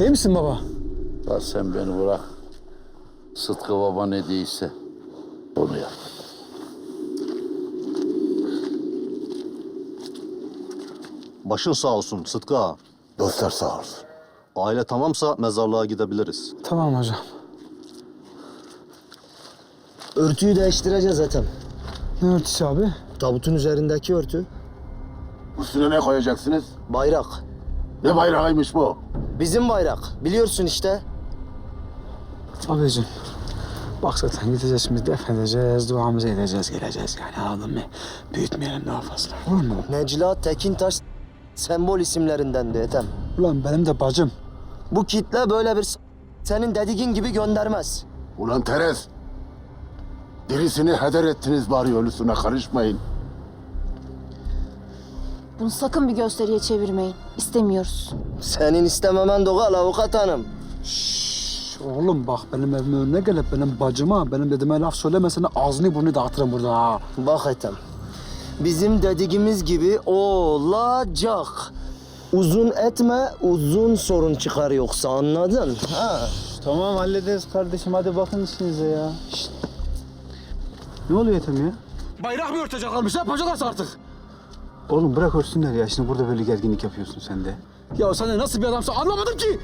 İyi misin baba? La sen beni bırak. Sıtkı baba ne değilse onu yap. Başın sağ olsun Sıtkı ağa. Dostlar sağ olsun. Aile tamamsa mezarlığa gidebiliriz. Tamam hocam. Örtüyü değiştireceğiz zaten. Ne örtüsü abi? Tabutun üzerindeki örtü. Üstüne ne koyacaksınız? Bayrak. Ne bayrağıymış bu? Bizim bayrak. Biliyorsun işte. Abicim. Bak zaten gideceğiz şimdi defnedeceğiz, duamızı edeceğiz, geleceğiz yani anladın mı? Büyütmeyelim daha fazla. Olur mu? Necla Tekintaş sembol isimlerindendi Ethem. Ulan benim de bacım. Bu kitle böyle bir senin dediğin gibi göndermez. Ulan Terez. Dirisini heder ettiniz bari ölüsüne karışmayın. Bunu sakın bir gösteriye çevirmeyin. İstemiyoruz. Senin istememen doğal avukat hanım. Şş, oğlum bak benim evimin önüne gelip benim bacıma, benim dediğime laf söylemesene ağzını burnunu dağıtırım burada ha. Bak Ethem. Bizim dediğimiz gibi olacak. Uzun etme, uzun sorun çıkar yoksa anladın? Ha. Tamam hallederiz kardeşim hadi bakın işinize ya. Şşt. Ne oluyor Ethem ya? Bayrak mı örteceklermiş? Ne yapacaklar artık? Oğlum bırak örsünler ya. Şimdi burada böyle gerginlik yapıyorsun sen de. Ya sen de nasıl bir adamsın anlamadım ki.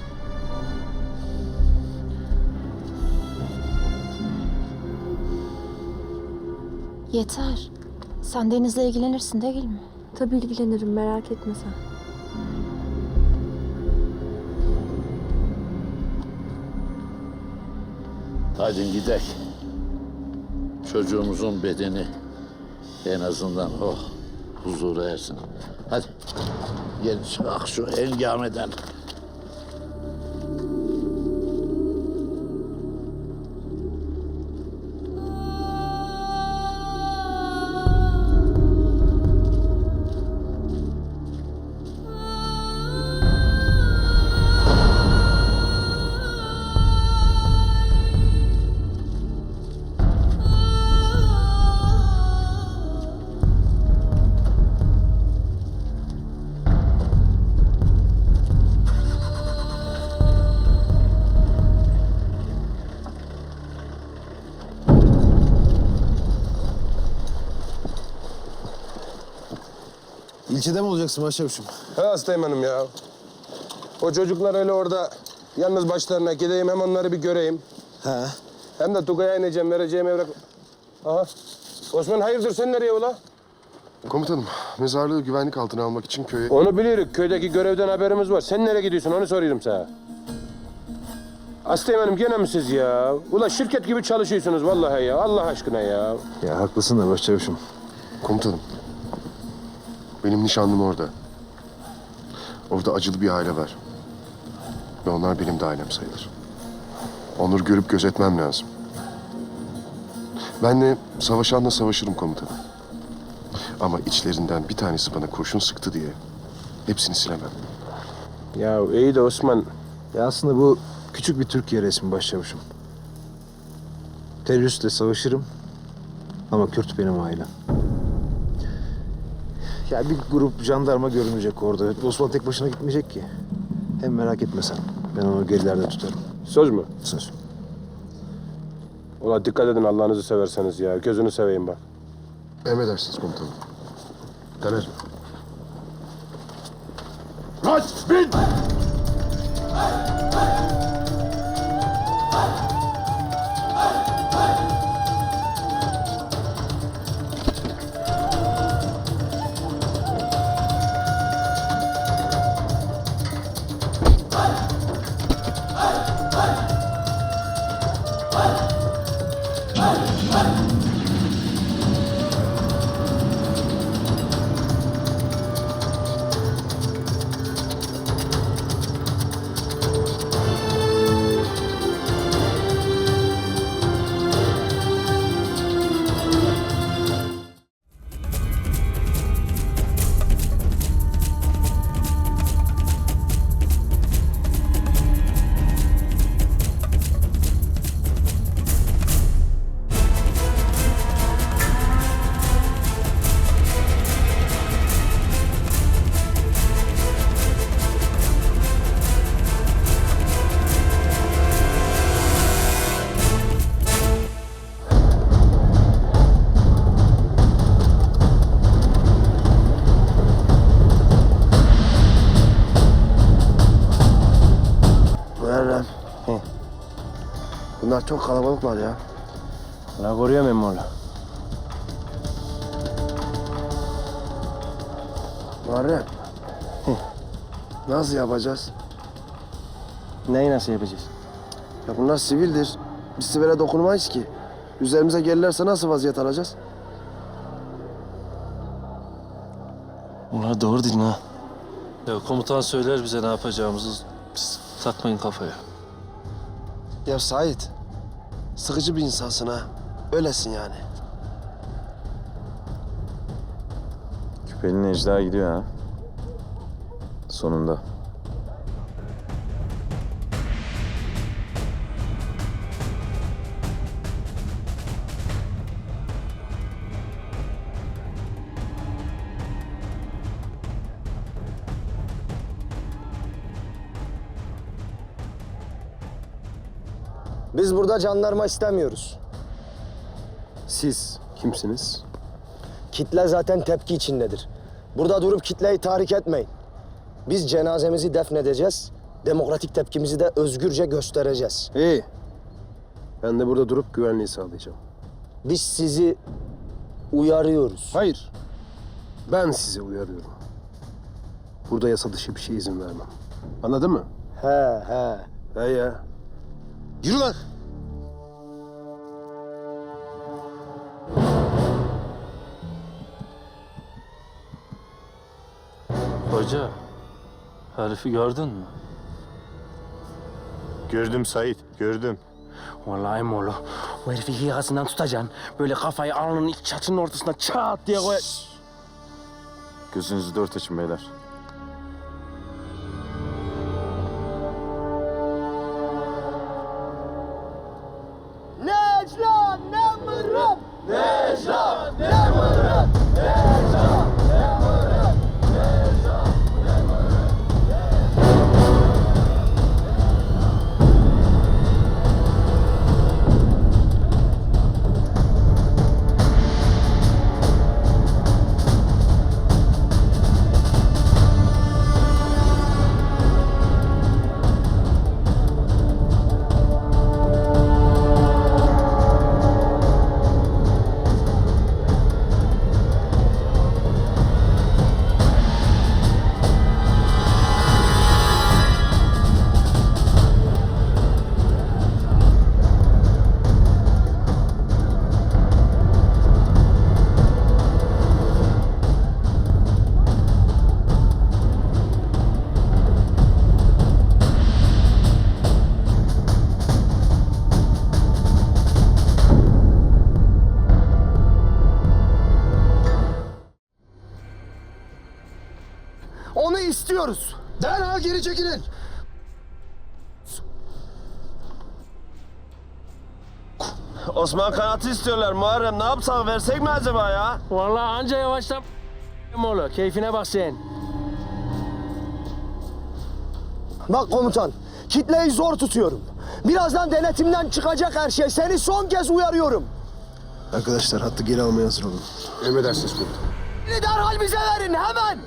Yeter. Sen Deniz'le ilgilenirsin değil mi? Tabii ilgilenirim merak etme sen. Hadi gidelim. Çocuğumuzun bedeni en azından oh huzura ersin. Hadi gel çıkak şu engameden. İlçede mi olacaksın başçavuşum? He Hastayım ya. O çocuklar öyle orada yalnız başlarına gideyim hem onları bir göreyim. He. Hem de Tugay'a ineceğim, vereceğim evrak. Aha. Osman hayırdır sen nereye ula? Komutanım, mezarlığı güvenlik altına almak için köye... Onu biliyoruz. Köydeki görevden haberimiz var. Sen nereye gidiyorsun onu soruyorum sana. Hastayım gene mi siz ya? Ula şirket gibi çalışıyorsunuz vallahi ya. Allah aşkına ya. Ya haklısın da başçavuşum. Komutanım, benim nişanlım orada. Orada acılı bir aile var. Ve onlar benim de ailem sayılır. Onları görüp gözetmem lazım. Benle savaşanla savaşırım komutanım. Ama içlerinden bir tanesi bana kurşun sıktı diye hepsini silemem. Ya iyi de Osman. Ya aslında bu küçük bir Türkiye resmi başçavuşum. Teröristle savaşırım ama Kürt benim ailem. Ya bir grup jandarma görünecek orada. Osman tek başına gitmeyecek ki. Hem merak etme sen. Ben onu gerilerde tutarım. Söz mü? Söz. Ula dikkat edin Allah'ınızı severseniz ya. Gözünü seveyim bak. Emredersiniz komutanım. Taner. Kaç bin! Burada çok kalabalık var ya. La koruyorum emmi oğlu. Muharrem. Nasıl yapacağız? Neyi nasıl yapacağız? Ya bunlar sivildir. Biz sivile dokunmayız ki. Üzerimize gelirlerse nasıl vaziyet alacağız? Ulan doğru dedin ha. Ya komutan söyler bize ne yapacağımızı. Siz takmayın kafaya. Ya Sait, sıkıcı bir insansın ha. Öylesin yani. Küpeli Necla gidiyor ha. Sonunda. Biz burada jandarma istemiyoruz. Siz kimsiniz? Kitle zaten tepki içindedir. Burada durup kitleyi tahrik etmeyin. Biz cenazemizi defnedeceğiz. Demokratik tepkimizi de özgürce göstereceğiz. İyi. Ben de burada durup güvenliği sağlayacağım. Biz sizi uyarıyoruz. Hayır. Ben sizi uyarıyorum. Burada yasa dışı bir şey izin vermem. Anladın mı? He he. He ya. Yürü lan. Hoca, herifi gördün mü? Gördüm Sait, gördüm. Vallahi mola. O herifi hiyasından tutacaksın. Böyle kafayı alnının ilk çatının ortasına çat diye koy. Gözünüzü dört açın beyler. Osman Kanat'ı istiyorlar Muharrem. Ne yapsak versek mi acaba ya? Vallahi anca yavaşla mola. Keyfine bak sen. Bak komutan, kitleyi zor tutuyorum. Birazdan denetimden çıkacak her şey. Seni son kez uyarıyorum. Arkadaşlar hattı geri almaya hazır olun. Emredersiniz komutanım. Beni derhal bize verin hemen.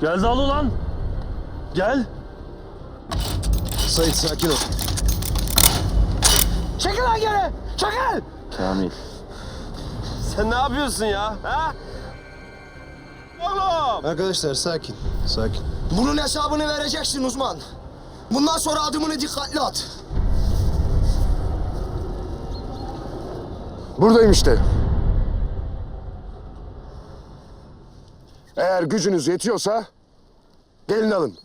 Gel dal ulan. Gel. Sait sakin ol. Çekil lan geri. Çekil. Kamil. Sen ne yapıyorsun ya? Ha? Oğlum! Arkadaşlar sakin, sakin. Bunun hesabını vereceksin uzman. Bundan sonra adımını dikkatli at. Buradayım işte. Eğer gücünüz yetiyorsa gelin alın.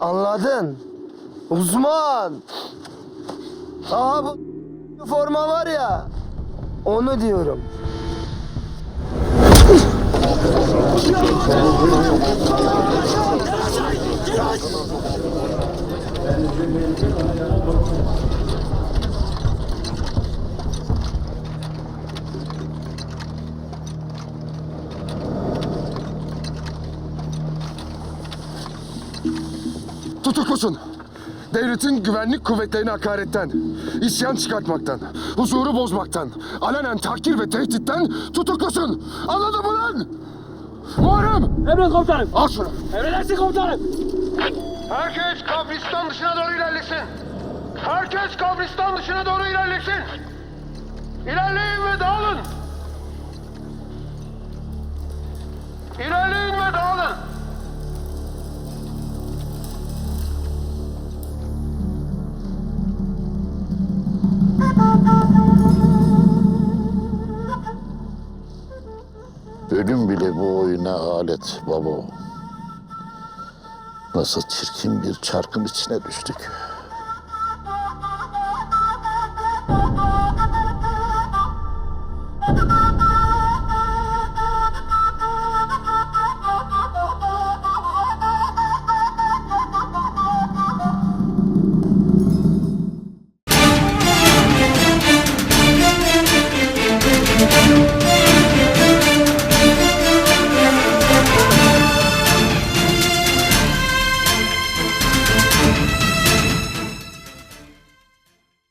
Anladın? Uzman. Aha bu forma var ya. Onu diyorum. Tutuklusun. Devletin güvenlik kuvvetlerine hakaretten, isyan çıkartmaktan, huzuru bozmaktan, alenen tahkir ve tehditten tutuklusun. Anladın mı lan? Muharrem! Emret komutanım. Al şunu. Emredersin komutanım. Herkes kabristan dışına doğru ilerlesin. Herkes kabristan dışına doğru ilerlesin. İlerleyin ve dağılın. İlerleyin ve dağılın. Ölüm bile bu oyuna alet baba. Nasıl çirkin bir çarkın içine düştük.